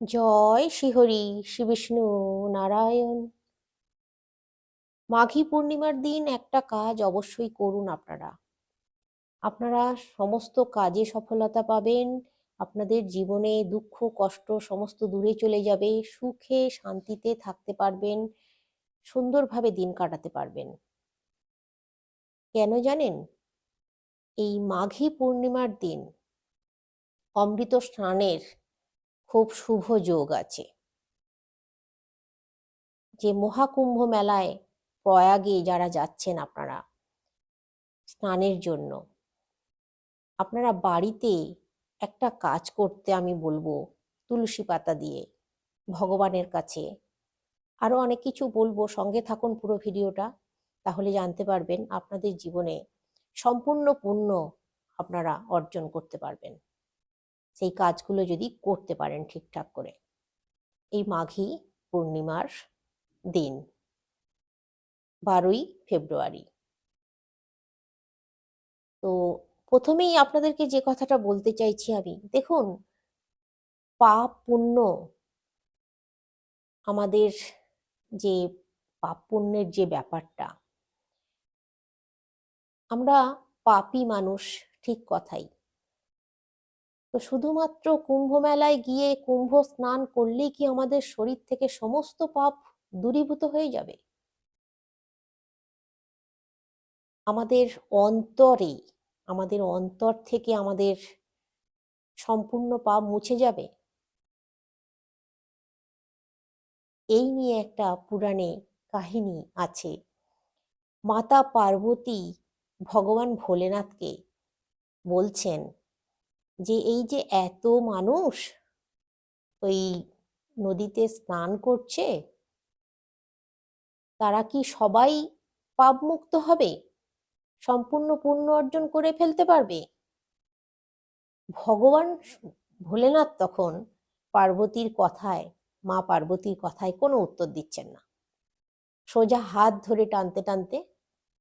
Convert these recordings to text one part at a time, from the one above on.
জয় শ্রীহরি শ্রী বিষ্ণু নারায়ণ। মাঘী পূর্ণিমার দিন একটা কাজ অবশ্যই করুন আপনারা। আপনারা সমস্ত কাজে সফলতা পাবেন, আপনাদের জীবনে দুঃখ, কষ্ট সমস্ত দূরে চলে যাবে, সুখে, শান্তিতে থাকতে পারবেন, সুন্দরভাবে দিন কাটাতে পারবেন। কেন জানেন? এই মাঘী পূর্ণিমার দিন অমৃত স্নানের খুব শুভ যোগ আছে। যে মহাকুম্ভ মেলায় প্রয়াগে যারা যাচ্ছেন আপনারা স্নানের জন্য, আপনারা বাড়িতে একটা কাজ করতে আমি বলব তুলসী পাতা দিয়ে ভগবানের কাছে। আরও অনেক কিছু বলব, সঙ্গে থাকুন পুরো ভিডিওটা, তাহলে জানতে পারবেন আপনাদের জীবনে সম্পূর্ণ পূর্ণ আপনারা অর্জন করতে পারবেন। সেই কাজগুলো যদি করতে পারেন ঠিকঠাক করে। এই মাঘী পূর্ণিমার দিন, বারোই ফেব্রুয়ারি। তো প্রথমেই আপনাদেরকে যে কথাটা বলতে চাইছি আমি, দেখুন, পাপ পুণ্য আমাদের যে পাপ পুণ্যের যে ব্যাপারটা, আমরা পাপী মানুষ ঠিক কথাই। তো শুধুমাত্র কুম্ভ মেলায় গিয়ে কুম্ভ স্নান করলেই কি আমাদের শরীর থেকে সমস্ত পাপ দূরীভূত হয়ে যাবে? আমাদের অন্তরে, আমাদের অন্তর থেকে আমাদের সম্পূর্ণ পাপ মুছে যাবে? এই নিয়ে একটা পুরাণে কাহিনী আছে। মাতা পার্বতী ভগবান ভোলেনাথকে বলছেন যে এই যে এত মানুষ ওই নদীতে স্নান করছে, তারা কি সবাই পাপমুক্ত হবে? সম্পূর্ণ পুণ্য অর্জন করে ফেলতে পারবে? ভগবান ভোলেনাথ তখন পার্বতীর কথায়, মা পার্বতীর কথায় কোনো উত্তর দিচ্ছেন না। সোজা হাত ধরে টানতে টানতে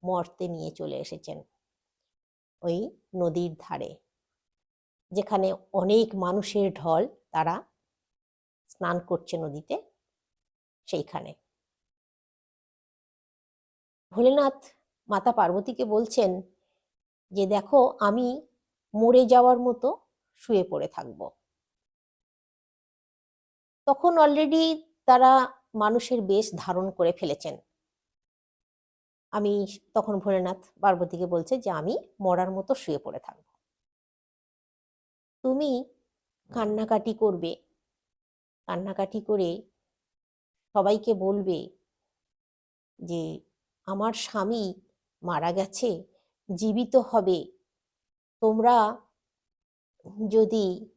মর্তে নিয়ে চলে এসেছেন ওই নদীর ধারে। যেখানে অনেক মানুষের ঢল তারা স্নান করছে নদীতে, সেইখানে। ভোলেনাথ মাতা পার্বতীকে বলছেন যে, দেখো, আমি মরে যাওয়ার মতো শুয়ে পড়ে থাকব। তখন অলরেডি তারা মানুষের বেশ ধারণ করে ফেলেছেন। আমি তখন ভোলেনাথ পার্বতীকে বলছে যে, আমি মরার মতো শুয়ে পড়ে থাকব। তুমি কান্নাকাটি করবে। কান্নাকাটি করে সবাইকে বলবে যে, আমার স্বামী মারা গেছে, জীবিত হবে। তোমরা যদি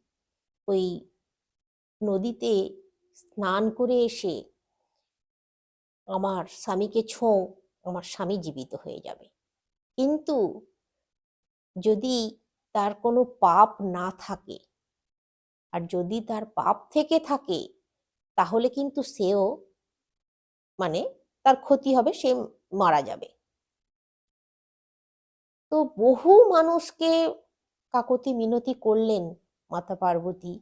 ওই নদীতে স্নান করে এসে আমার স্বামীকে ছোঁ আমার স্বামী জীবিত হয়ে যাবে। কিন্তু যদি তার কোনো পাপ না থাকে। আর যদি তার পাপ থেকে থাকে, তাহলে কিন্তু সেও মানে তার ক্ষতি হবে, সে মারা যাবে। তো বহু মানুষকে কাকতি মিনতি করলেন মাতা পার্বতী।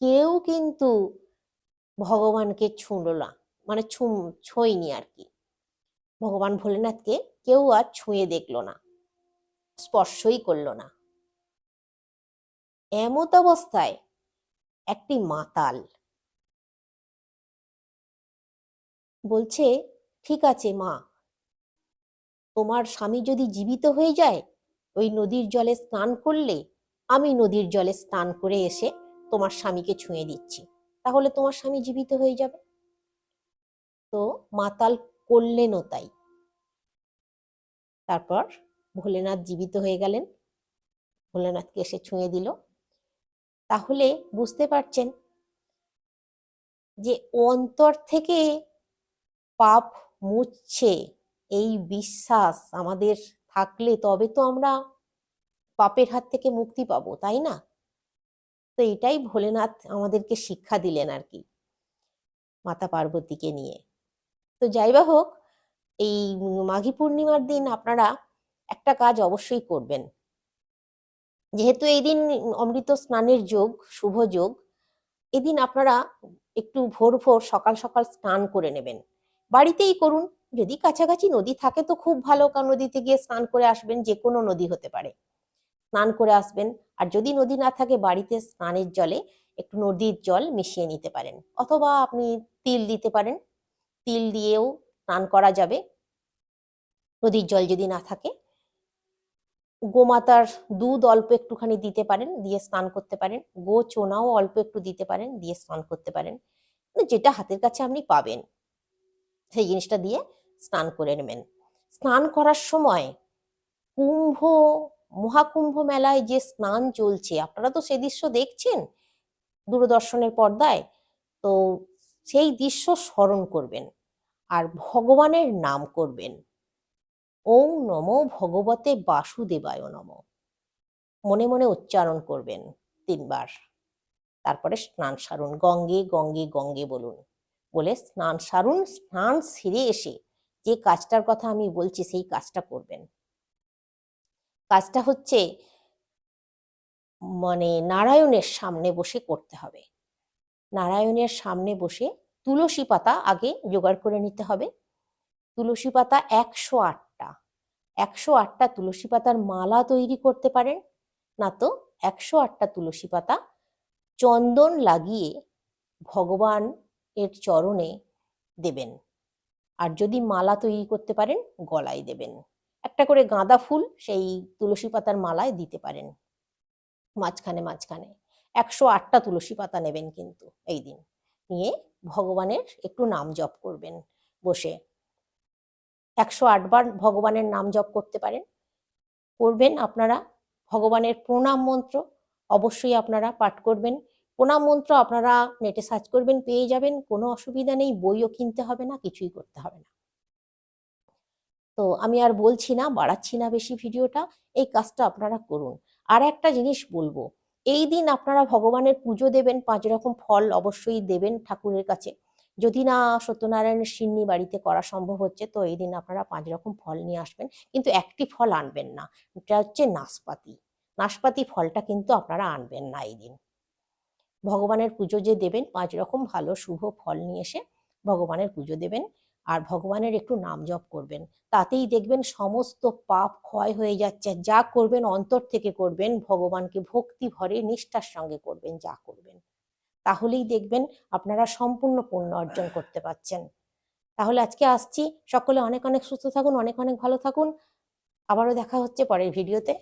কেউ কিন্তু ভগবানকে ছুঁড়ল না মানে ছু, ছোঁয়নি আর কি। ভগবান ভোলেনাথকে কেউ আর ছুঁয়ে দেখল না, স্পর্শই করল না। এমত অবস্থায় একটি মাতাল। বলছে, ঠিক আছে মা, তোমার স্বামী যদি জীবিত হয়ে যায়, ওই নদীর জলে স্নান করলে আমি নদীর জলে স্নান করে এসে তোমার স্বামীকে ছুঁয়ে দিচ্ছি। তাহলে তোমার স্বামী জীবিত হয়ে যাবে? তো মাতাল করলেনও তাই। তারপর ভোলেনাথ জীবিত হয়ে গেলেন। ভোলেনাথকে এসে ছুঁয়ে দিল। তাহলে বুঝতে পারছেন যে অন্তর থেকে পাপ মুছছে, এই বিশ্বাস আমাদের থাকলে তবে তো আমরা পাপের হাত থেকে মুক্তি পাবো, তাই না? তো এটাই ভোলেনাথ আমাদেরকে শিক্ষা দিলেন আর কি, মাতা পার্বতীকে নিয়ে। তো যাই হোক, এই মাঘী পূর্ণিমার দিন আপনারা একটা কাজ অবশ্যই করবেন। যেহেতু এই দিন অমৃত স্নানের যোগ, শুভ যোগ, এদিন আপনারা একটু ভোর ভোর সকাল সকাল স্নান করে নেবেন। বাড়িতেই করুন, যদি কাছাকাছি নদী থাকে তো খুব ভালো, কারণ নদীতে গিয়ে স্নান করে আসবেন যে কোনো নদী হতে পারে। স্নান করে আসবেন, আর যদি নদী না থাকে, বাড়িতে স্নানের জলে একটু নদীর জল মিশিয়ে নিতে পারেন, অথবা আপনি তিল দিতে পারেন। তিল দিয়েও স্নান করা যাবে। নদীর জল যদি না থাকে গোমাতার দুধ অল্প একটুখানি দিতে পারেন, দিয়ে স্নান করতে পারেন। গো চোনাও অল্প একটু দিতে পারেন, দিয়ে স্নান করতে পারেন। যেটা হাতের কাছে আপনি পাবেন, সেই জিনিসটা দিয়ে স্নান করে নেবেন। স্নান করার সময় কুম্ভ, মহাকুম্ভ মেলায় যে স্নান চলছে, আপনারা তো সেই দৃশ্য দেখছেন দূরদর্শনের পর্দায়, তো সেই দৃশ্য স্মরণ করবেন। আর ভগবানের নাম করবেন। ওম নমো ভগবতে বাসুদেবায় নম। মনে মনে উচ্চারণ করবেন তিনবার। তারপরে স্নান সারুন, গঙ্গে গঙ্গে গঙ্গে বলুন। বলে স্নান সারুন, স্নান সেরে এসে যে কাজটার কথা আমি বলছি সেই কাজটা করবেন। কাজটা হচ্ছে মানে নারায়ণের সামনে বসে করতে হবে। নারায়ণের সামনে বসে তুলসী পাতা আগে জোগাড় করে নিতে হবে। তুলসী পাতা একশো আটটা একশো আটটা তুলসী পাতার মালা তৈরি করতে পারেন। না তো, একশো আটটা তুলসী পাতা চন্দন লাগিয়ে ভগবান এর চরণে দেবেন। আর যদি মালা তৈরি করতে পারেন, গলায় দেবেন। একটা করে গাঁদা ফুল সেই তুলসী পাতার মালায় দিতে পারেন। মাঝখানে মাঝখানে একশো আটটা তুলসী পাতা নেবেন কিন্তু এই দিন। নিয়ে ভগবানের একটু নাম জপ করবেন। বসে একশো আটবার ভগবানের নাম জপ করতে পারেন। করবেন আপনারা ভগবানের প্রণাম মন্ত্র। অবশ্যই আপনারা পাঠ করবেন। প্রণাম মন্ত্র আপনারা নেটে সার্চ করবেন, পেয়ে যাবেন। কোনো অসুবিধা নেই, বইও কিনতে হবে না, কিছুই করতে হবে না। তো আমি আর বলছি না, বাড়াচ্ছি না বেশি ভিডিওটা, এই কাজটা আপনারা করুন। আর একটা জিনিস বলব, এই দিন আপনারা ভগবানের পুজো দেবেন, পাঁচ রকম ফল অবশ্যই দেবেন ঠাকুরের কাছে। যদি না সত্যনারায়ণের সিন্নি বাড়িতে করা সম্ভব হচ্ছে, তো এই দিন আপনারা পাঁচ রকম ফল নিয়ে আসবেন। কিন্তু একটি ফল আনবেন না এটা হচ্ছে নাশপাতি। নাশপাতি ফলটা কিন্তু আপনারা আনবেন না এই দিন। ভগবানের পুজো যে দেবেন, পাঁচ রকম ভালো, শুভ ফল নিয়ে এসে ভগবানের পুজো দেবেন আর ভগবানের একটু নাম জপ করবেন। তাতেই দেখবেন সমস্ত পাপ ক্ষয় হয়ে যাচ্ছে। যা করবেন, অন্তর থেকে করবেন, ভগবানকে ভক্তি ভরে নিষ্ঠার সঙ্গে করবেন, যা করবেন। তাহলেই দেখবেন আপনারা সম্পূর্ণ পূর্ণ অর্জন করতে পারছেন। তাহলে আজকে আসছি। সকলে অনেক অনেক সুস্থ থাকুন, অনেক অনেক ভালো থাকুন। আবারও দেখা হচ্ছে পরের ভিডিওতে।